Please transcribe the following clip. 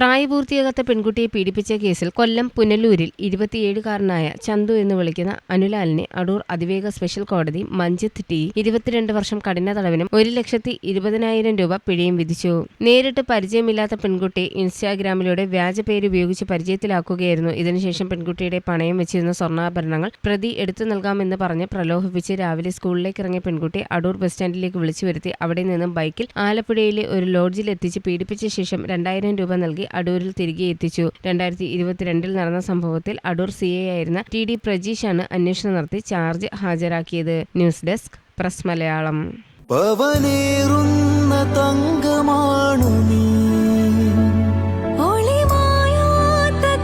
പ്രായപൂർത്തിയാകാത്ത പെൺകുട്ടിയെ പീഡിപ്പിച്ച കേസിൽ കൊല്ലം പുനലൂരിൽ ഇരുപത്തിയേഴുകാരനായ ചന്തു എന്ന് വിളിക്കുന്ന അനുലാലിനെ അടൂർ അതിവേഗ സ്പെഷ്യൽ കോടതി മഞ്ജിത്ത് ടി ഇരുപത്തിരണ്ട് വർഷം കഠിന തടവിനും ഒരു ലക്ഷത്തി ഇരുപതിനായിരം രൂപ പിഴയും വിധിച്ചു. നേരിട്ട് പരിചയമില്ലാത്ത പെൺകുട്ടി ഇൻസ്റ്റാഗ്രാമിലൂടെ വ്യാജ പേര് ഉപയോഗിച്ച് പരിചയത്തിലാക്കുകയായിരുന്നു. ഇതിനുശേഷം പെൺകുട്ടിയുടെ പണയം വെച്ചിരുന്ന സ്വർണാഭരണങ്ങൾ പ്രതി എടുത്തു നൽകാമെന്ന് പറഞ്ഞ് പ്രലോഭിപ്പിച്ച് രാവിലെ സ്കൂളിലേക്ക് ഇറങ്ങിയ പെൺകുട്ടി അടൂർ ബസ് സ്റ്റാൻഡിലേക്ക് വിളിച്ചു വരുത്തി അവിടെ നിന്നും ബൈക്കിൽ ആലപ്പുഴയിലെ ഒരു ലോഡ്ജിൽ എത്തിച്ച് പീഡിപ്പിച്ച ശേഷം രണ്ടായിരം രൂപ നൽകി അടൂരിൽ തിരികെ എത്തിച്ചു. രണ്ടായിരത്തി ഇരുപത്തിരണ്ടിൽ നടന്ന സംഭവത്തിൽ അടൂർ സി എ ആയിരുന്ന ടി ഡി പ്രജീഷാണ് അന്വേഷണം നടത്തി charge ഹാജരാക്കിയത്. News desk press Malayalam. പവനേറുന്ന തങ്കമാണു നീ. ഒളിമായാത്ത